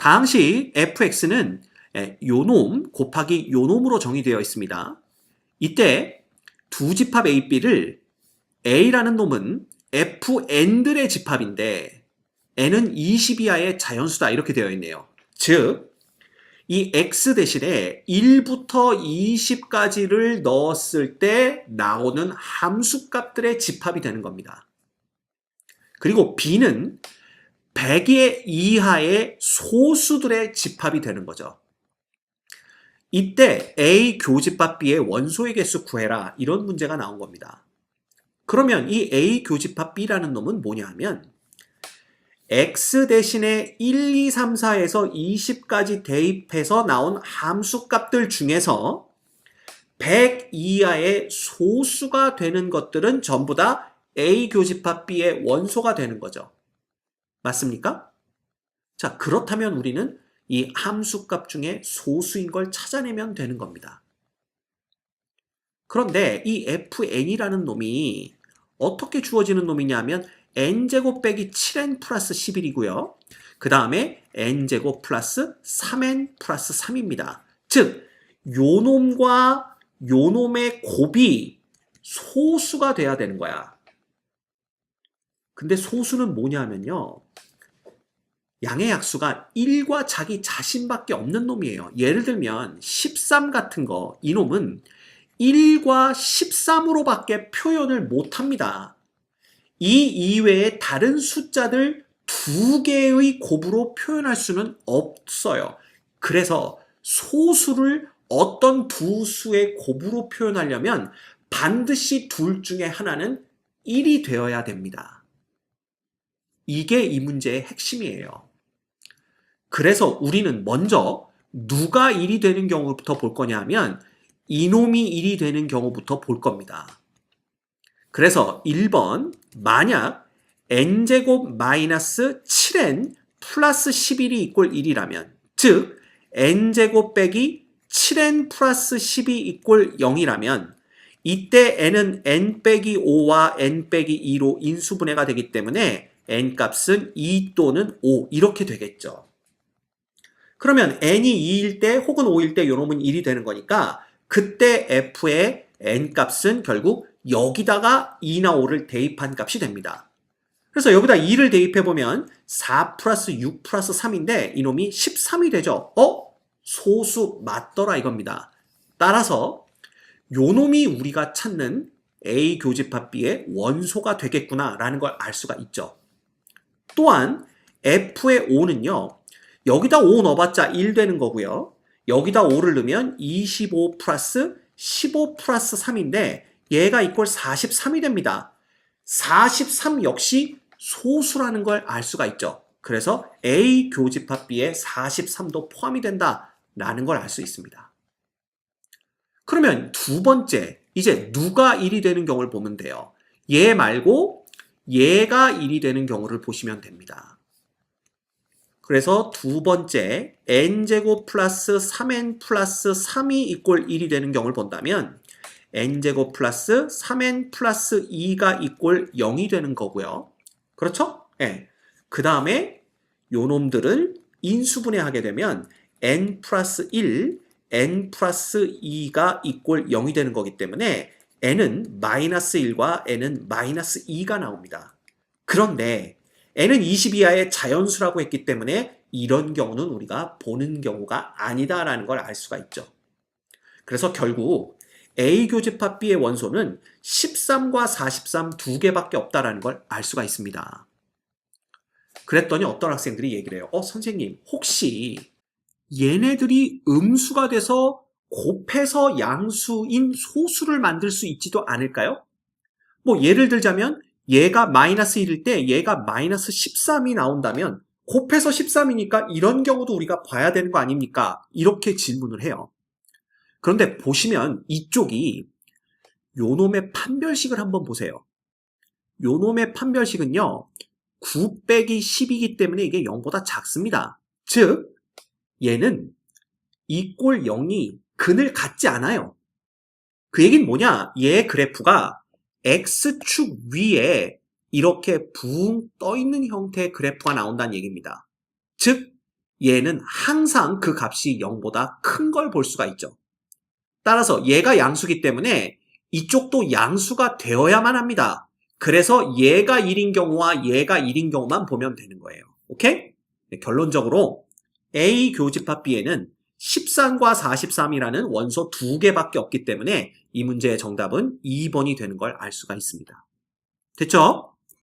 당시 fx는 요놈 곱하기 요놈으로 정의되어 있습니다. 이때 두 집합 a, b를 a라는 놈은 fn들의 집합인데 n은 20 이하의 자연수다 이렇게 되어 있네요. 즉, 이 x 대신에 1부터 20까지를 넣었을 때 나오는 함수값들의 집합이 되는 겁니다. 그리고 b는 100의 이하의 소수들의 집합이 되는 거죠. 이때 A 교집합 B의 원소의 개수 구해라 이런 문제가 나온 겁니다. 그러면 이 A 교집합 B라는 놈은 뭐냐 하면 x 대신에 1, 2, 3, 4에서 20까지 대입해서 나온 함수값들 중에서 100 이하의 소수가 되는 것들은 전부 다 A 교집합 B의 원소가 되는 거죠. 맞습니까? 자, 그렇다면 우리는 이 함수값 중에 소수인 걸 찾아내면 되는 겁니다. 그런데 이 fn이라는 놈이 어떻게 주어지는 놈이냐면 n제곱 빼기 7n 플러스 11이고요. 그 다음에 n제곱 플러스 3n 플러스 3입니다. 즉, 요 놈과 요 놈의 곱이 소수가 돼야 되는 거야. 근데 소수는 뭐냐면요. 양의 약수가 1과 자기 자신밖에 없는 놈이에요. 예를 들면 13 같은 거, 이 놈은 1과 13으로밖에 표현을 못합니다. 이 이외에 다른 숫자들 두 개의 곱으로 표현할 수는 없어요. 그래서 소수를 어떤 두 수의 곱으로 표현하려면 반드시 둘 중에 하나는 1이 되어야 됩니다. 이게 이 문제의 핵심이에요. 그래서 우리는 먼저 누가 1이 되는 경우부터 볼 거냐 하면 이놈이 1이 되는 경우부터 볼 겁니다. 그래서 1번 만약 n제곱 마이너스 7n 플러스 11이 이꼴 1이라면 즉 n제곱 빼기 7n 플러스 10이 이꼴 0이라면 이때 n은 n 빼기 5와 n 빼기 2로 인수분해가 되기 때문에 n 값은 2 또는 5 이렇게 되겠죠. 그러면 n이 2일 때 혹은 5일 때 요놈은 1이 되는 거니까 그때 f의 n 값은 결국 여기다가 2나 5를 대입한 값이 됩니다. 그래서 여기다 2를 대입해보면 4 플러스 6 플러스 3인데 이놈이 13이 되죠. 어? 소수 맞더라 이겁니다. 따라서 요놈이 우리가 찾는 A 교집합 B의 원소가 되겠구나 라는 걸 알 수가 있죠. 또한 F의 5는요. 여기다 5 넣어봤자 1 되는 거고요. 여기다 5를 넣으면 25 플러스 15 플러스 3인데 얘가 이꼴 43이 됩니다. 43 역시 소수라는 걸 알 수가 있죠. 그래서 A 교집합 B에 43도 포함이 된다라는 걸 알 수 있습니다. 그러면 두 번째, 이제 누가 1이 되는 경우를 보면 돼요. 얘 말고 얘가 1이 되는 경우를 보시면 됩니다. 그래서 두 번째 n제곱 플러스 3n 플러스 3이 이꼴 1이 되는 경우를 본다면 n제곱 플러스 3n 플러스 2가 이꼴 0이 되는 거고요. 그렇죠? 예. 네. 그 다음에 요 놈들을 인수분해하게 되면 n 플러스 1, n 플러스 2가 이꼴 0이 되는 거기 때문에 n은 마이너스 1과 n은 마이너스 2가 나옵니다. 그런데 n은 20 이하의 자연수라고 했기 때문에 이런 경우는 우리가 보는 경우가 아니다라는 걸 알 수가 있죠. 그래서 결국 A 교집합 B의 원소는 13과 43 두 개밖에 없다라는 걸 알 수가 있습니다. 그랬더니 어떤 학생들이 얘기를 해요. 어, 선생님, 혹시 얘네들이 음수가 돼서 곱해서 양수인 소수를 만들 수 있지도 않을까요? 뭐 예를 들자면 얘가 마이너스 1일 때 얘가 마이너스 13이 나온다면 곱해서 13이니까 이런 경우도 우리가 봐야 되는 거 아닙니까? 이렇게 질문을 해요. 그런데 보시면 이쪽이 요놈의 판별식을 한번 보세요. 요놈의 판별식은요. 9 빼기 10이기 때문에 이게 0보다 작습니다. 즉 얘는 이꼴 0이 근을 갖지 않아요. 그 얘기는 뭐냐? 얘 그래프가 X축 위에 이렇게 붕 떠 있는 형태의 그래프가 나온다는 얘기입니다. 즉, 얘는 항상 그 값이 0보다 큰 걸 볼 수가 있죠. 따라서 얘가 양수기 때문에 이쪽도 양수가 되어야만 합니다. 그래서 얘가 1인 경우와 얘가 1인 경우만 보면 되는 거예요. 오케이? 네, 결론적으로 A 교집합 B에는 13과 43이라는 원소 두 개밖에 없기 때문에 이 문제의 정답은 2번이 되는 걸 알 수가 있습니다. 됐죠?